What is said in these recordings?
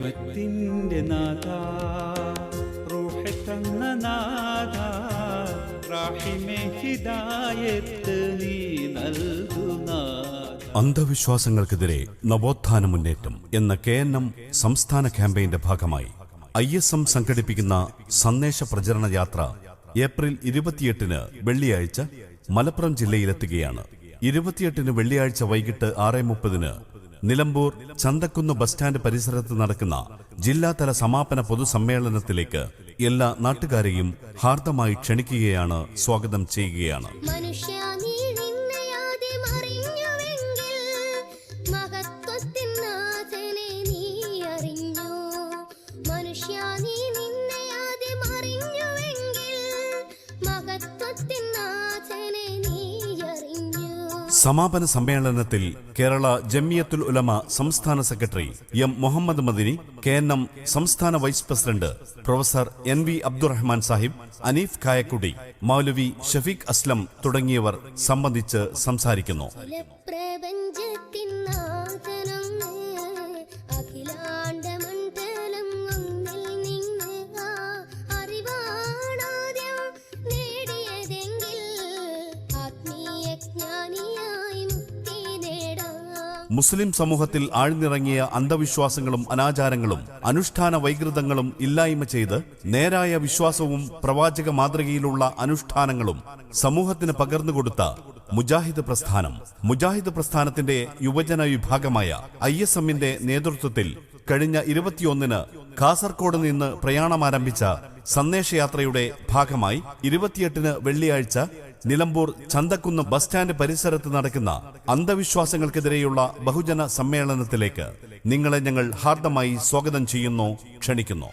ദൈവത്തിന്റെ നാഥ റൂഹെ തന്ന നാഥ റാഹിമെ നീ നൽകുന്ന അന്ധവിശ്വാസങ്ങൾക്കെതിരെ നവോത്ഥാന മുന്നേറ്റം എന്ന കെ എൻ എം സംസ്ഥാന ക്യാമ്പയിന്റെ ഭാഗമായി ഐ എസ് എം സംഘടിപ്പിക്കുന്ന സന്ദേശ പ്രചരണ യാത്ര ഏപ്രിൽ ഇരുപത്തിയെട്ടിന് വെള്ളിയാഴ്ച മലപ്പുറം ജില്ലയിലെത്തുകയാണ്. ഇരുപത്തിയെട്ടിന് വെള്ളിയാഴ്ച വൈകിട്ട് ആറ് മുപ്പതിന് നിലമ്പൂർ ചന്തക്കുന്ന് ബസ് സ്റ്റാൻഡ് പരിസരത്ത് നടക്കുന്ന ജില്ലാതല സമാപന പൊതുസമ്മേളനത്തിലേക്ക് എല്ലാ നാട്ടുകാരെയും ഹാർദമായി ക്ഷണിക്കുകയാണ് സ്വാഗതം ചെയ്യുകയാണ്. സമാപന സമ്മേളനത്തിൽ കേരള ജമിയത്തുൽ ഉലമ സംസ്ഥാന secretary M Muhammad Madani K N M സംസ്ഥാന vice president professor N V Abdurahman Sahib Aneef Kayakkudi Maulavi Shafeeq Aslam തുടങ്ങിയവർ സംബന്ധിച്ച് സംസാരിക്കുന്നു. മുസ്ലിം സമൂഹത്തിൽ ആഴ്ന്നിറങ്ങിയ അന്ധവിശ്വാസങ്ങളും അനാചാരങ്ങളും അനുഷ്ഠാന വൈകൃതങ്ങളും ഇല്ലായ്മ ചെയ്ത് നേരായ വിശ്വാസവും പ്രവാചക മാതൃകയിലുള്ള അനുഷ്ഠാനങ്ങളും സമൂഹത്തിന് പകർന്നുകൊടുത്ത മുജാഹിദ് പ്രസ്ഥാനം. മുജാഹിദ് പ്രസ്ഥാനത്തിന്റെ യുവജന വിഭാഗമായ ഐ എസ് എമ്മിന്റെ നേതൃത്വത്തിൽ കഴിഞ്ഞ ഇരുപത്തിയൊന്നിന് കാസർകോട് നിന്ന് പ്രയാണമാരംഭിച്ച സന്ദേശയാത്രയുടെ ഭാഗമായി ഇരുപത്തിയെട്ടിന് വെള്ളിയാഴ്ച നിലമ്പൂർ ചന്തക്കുന്ന് ബസ് സ്റ്റാൻഡ് പരിസരത്ത് നടക്കുന്ന അന്ധവിശ്വാസങ്ങൾക്കെതിരെയുള്ള ബഹുജന സമ്മേളനത്തിലേക്ക് നിങ്ങളെ ഞങ്ങൾ ഹാർദമായി സ്വാഗതം ചെയ്യുന്നു ക്ഷണിക്കുന്നു.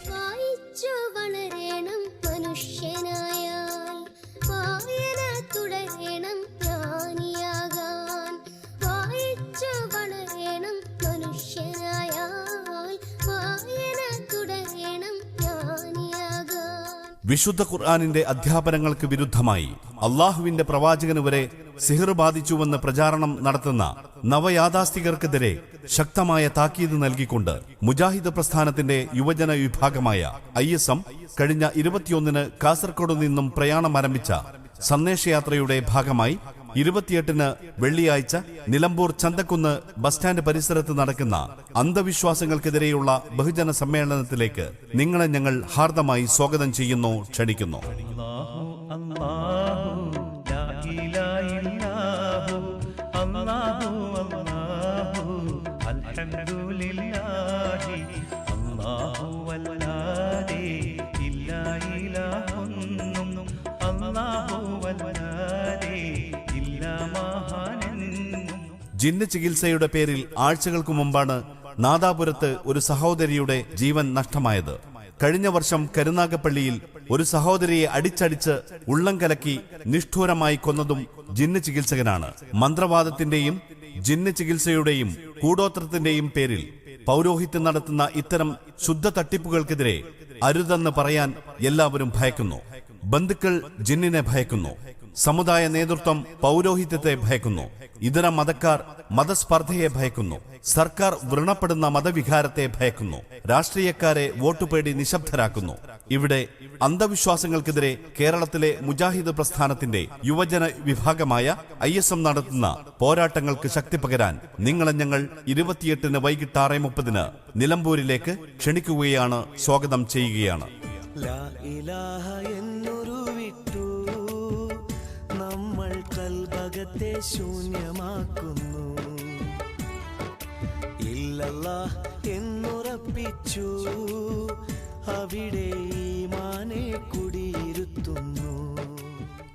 വിശുദ്ധ ഖുർആാനിന്റെ അധ്യാപനങ്ങൾക്ക് വിരുദ്ധമായി അള്ളാഹുവിന്റെ പ്രവാചകന് വരെ സിഹിർ ബാധിച്ചുവെന്ന് പ്രചാരണം നടത്തുന്ന നവയാഥാസ്ഥികർക്കെതിരെ ശക്തമായ താക്കീത് നൽകിക്കൊണ്ട് മുജാഹിദ് പ്രസ്ഥാനത്തിന്റെ യുവജന വിഭാഗമായ ഐ എസ് എം കഴിഞ്ഞ ഇരുപത്തിയൊന്നിന് കാസർഗോഡ് നിന്നും പ്രയാണം ആരംഭിച്ച സന്ദേശയാത്രയുടെ ഭാഗമായി ഇരുപത്തിയെട്ടിന് വെള്ളിയാഴ്ച നിലമ്പൂർ ചന്തക്കുന്ന് ബസ് സ്റ്റാൻഡ് പരിസരത്ത് നടക്കുന്ന അന്ധവിശ്വാസങ്ങൾക്കെതിരെയുള്ള ബഹുജന സമ്മേളനത്തിലേക്ക് നിങ്ങളെ ഞങ്ങൾ ഹാർദമായി സ്വാഗതം ചെയ്യുന്നു ക്ഷണിക്കുന്നു. അൽഹംദുലില്ലാഹി ജിന്ന് ചികിത്സയുടെ പേരിൽ ആഴ്ചകൾക്കു മുമ്പാണ് നാദാപുരത്ത് ഒരു സഹോദരിയുടെ ജീവൻ നഷ്ടമായത്. കഴിഞ്ഞ വർഷം കരുനാഗപ്പള്ളിയിൽ ഒരു സഹോദരിയെ അടിച്ചടിച്ച് ഉള്ളം കലക്കി നിഷ്ഠൂരമായി കൊന്നതും ജിന്ന് ചികിത്സകനാണ് മന്ത്രവാദത്തിന്റെയും ജിന്ന് ചികിത്സയുടെയും കൂടോത്രത്തിന്റെയും പേരിൽ പൗരോഹിത്യം നടത്തുന്ന ഇത്തരം ശുദ്ധ തട്ടിപ്പുകൾക്കെതിരെ അരുതെന്ന് പറയാൻ എല്ലാവരും ഭയക്കുന്നു. ബന്ധുക്കൾ ജിന്നിനെ ഭയക്കുന്നു. സമുദായ നേതൃത്വം പൗരോഹിത്യത്തെ ഭയക്കുന്നു. ഇതര മതക്കാർ മതസ്പർദ്ധയെ ഭയക്കുന്നു. സർക്കാർ വ്രണപ്പെടുന്ന മതവികാരത്തെ ഭയക്കുന്നു. രാഷ്ട്രീയക്കാരെ വോട്ടുപേടി നിശബ്ദരാക്കുന്നു. ഇവിടെ അന്ധവിശ്വാസങ്ങൾക്കെതിരെ കേരളത്തിലെ മുജാഹിദ് പ്രസ്ഥാനത്തിന്റെ യുവജന വിഭാഗമായ ഐ എസ് എം നടത്തുന്ന പോരാട്ടങ്ങൾക്ക് ശക്തി പകരാൻ നിങ്ങളെ ഞങ്ങൾ ഇരുപത്തിയെട്ടിന് വൈകിട്ട് ആറ് മുപ്പതിന് നിലമ്പൂരിലേക്ക് ക്ഷണിക്കുകയാണ് സ്വാഗതം ചെയ്യുകയാണ്. കൽഭകത്തെ ശൂന്യമാക്കുന്നു. ഇല്ലല്ല എന്നുറപ്പിച്ചു. അവിടെ മാനെ കുടിയിരുത്തുന്നു.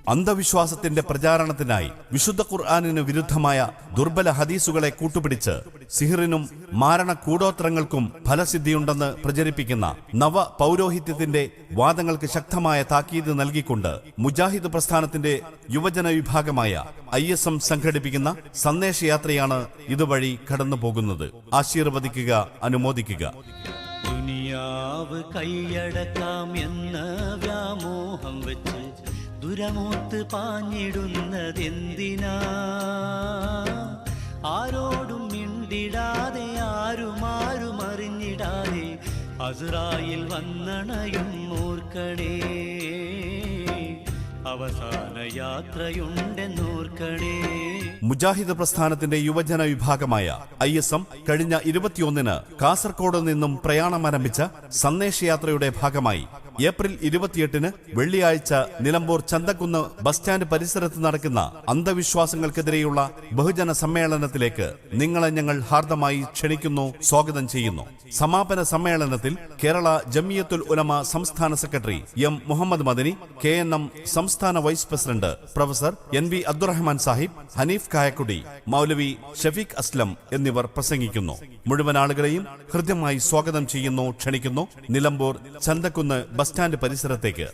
അന്ധവിശ്വാസത്തിന്റെ പ്രചാരണത്തിനായി വിശുദ്ധ ഖുർആാനിന് വിരുദ്ധമായ ദുർബല ഹദീസുകളെ കൂട്ടുപിടിച്ച് സിഹിറിനും മാരണ കൂടോത്രങ്ങൾക്കും ഫലസിദ്ധിയുണ്ടെന്ന് പ്രചരിപ്പിക്കുന്ന നവ പൗരോഹിത്യത്തിന്റെ വാദങ്ങൾക്ക് ശക്തമായ താക്കീത് നൽകിക്കൊണ്ട് മുജാഹിദ് പ്രസ്ഥാനത്തിന്റെ യുവജന വിഭാഗമായ ഐ എസ് എം സംഘടിപ്പിക്കുന്ന സന്ദേശയാത്രയാണ് ഇതുവഴി കടന്നു പോകുന്നത് ആശീർവദിക്കുക അനുമോദിക്കുക. ദുനിയാവ് കൈയടക്കാം എന്ന വ്യാമോഹം വെച്ച് ദുരമൂത്ത് പാഞ്ഞിടുന്നതെന്തിനാ? ആരോടും മിണ്ടി മിണ്ടിടാതെ ആരുമാരും അറിഞ്ഞിടാതെ അസുറായിൽ വന്നണയും ഓർക്കണേ അവസാന യാത്രയുണ്ടെന്നോർക്കണേ. മുജാഹിദ് പ്രസ്ഥാനത്തിന്റെ യുവജന വിഭാഗമായ ഐ എസ് എം കഴിഞ്ഞ ഇരുപത്തിയൊന്നിന് കാസർകോട് നിന്നും പ്രയാണമാരംഭിച്ച സന്ദേശയാത്രയുടെ ഭാഗമായി ഏപ്രിൽ ഇരുപത്തിയെട്ടിന് വെള്ളിയാഴ്ച നിലമ്പൂർ ചന്തക്കുന്ന് ബസ് സ്റ്റാൻഡ് പരിസരത്ത് നടക്കുന്ന അന്ധവിശ്വാസങ്ങൾക്കെതിരെയുള്ള ബഹുജന സമ്മേളനത്തിലേക്ക് നിങ്ങളെ ഞങ്ങൾ ഹാർദമായി ക്ഷണിക്കുന്നു സ്വാഗതം ചെയ്യുന്നു. സമാപന സമ്മേളനത്തിൽ കേരള ജമിയത്തുൽ ഉലമ സംസ്ഥാന secretary M Muhammad Madani K N M സംസ്ഥാന vice president professor N V Abdurahman Sahib Hanif Kayakkudi Maulavi Shafeeq Aslam എന്നിവർ പ്രസംഗിക്കുന്നു. മുഴുവൻ ആളുകളെയും ഹൃദ്യമായി സ്വാഗതം ചെയ്യുന്നു ക്ഷണിക്കുന്നു. Nilambur Chanthakkunnu bus stand പരിസരത്തേക്ക്